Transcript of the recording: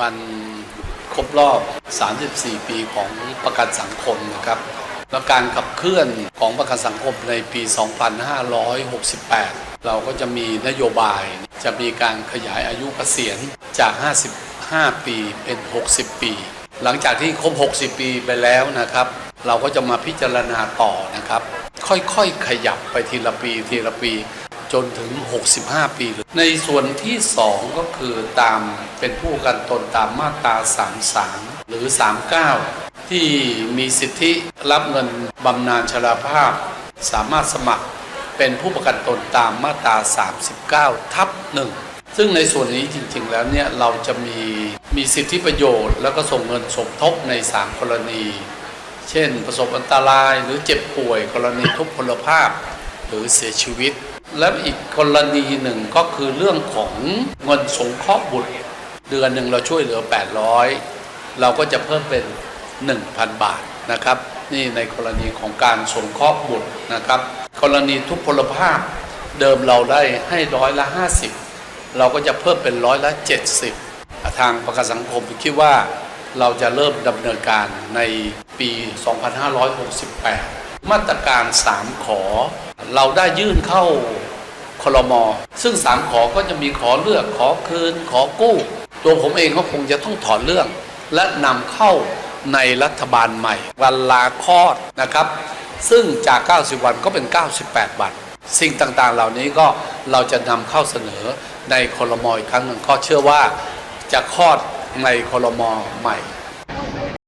วันครบรอบ 34 ปีของประกันสังคมนะครับและการขับเคลื่อนของประกันสังคมในปี 2568 เราก็จะมีนโยบายจะมีการขยายอายุเกษียณจาก 55 ปีเป็น 60 ปี หลังจากที่ครบ 60 ปีไปแล้วนะครับ เราก็จะมาพิจารณาต่อนะครับ ค่อยๆ ขยับไปทีละปีทีละปี จนถึง 65 ปีในส่วนที่ 2 ก็คือตามเป็นผู้ประกันตนตามมาตรา 33 หรือ 39 ที่มีสิทธิรับเงินบำนาญชราภาพ สามารถสมัครเป็นผู้ประกันตนตามมาตรา 39 ทับหนึ่งซึ่งในส่วนนี้จริงๆแล้วเนี่ยเราจะมีมีสิทธิประโยชน์ แล้วก็ส่งเงินสมทบใน 3 กรณี เช่น ประสบอันตรายหรือเจ็บป่วยกรณีทุพพลภาพ หรือเสียชีวิต และอีกกรณีหนึ่งก็คือเรื่องของเงินสงเคราะห์บุตร เดือนหนึ่งเราช่วยเหลือ 800 เราก็จะเพิ่มเป็น 1,000 บาทนะครับ นี่ในกรณีของการสงเคราะห์บุตรนะครับ กรณีทุพพลภาพเดิมเราได้ให้ร้อยละ 50 เราก็จะเพิ่มเป็นร้อยละ 70 ทางประกันสังคมคิดว่าเราจะเริ่มดำเนินการในปี 2568 มาตรการ 3 ขอ เราได้ยื่นเข้าคลมซึ่ง3ขอก็จะมีขอเลือกขอคืนขอกู้ ตัวผมเองก็คงจะต้องถอนเรื่อง และนำเข้าในรัฐบาลใหม่ วันลาคลอดนะครับ ซึ่งจาก 90 วันก็เป็น 98 วัน สิ่งต่างๆ เหล่านี้ก็เราจะนำเข้าเสนอในคลมอีกครั้งหนึ่งก็เชื่อว่าจะคลอดในคลมใหม่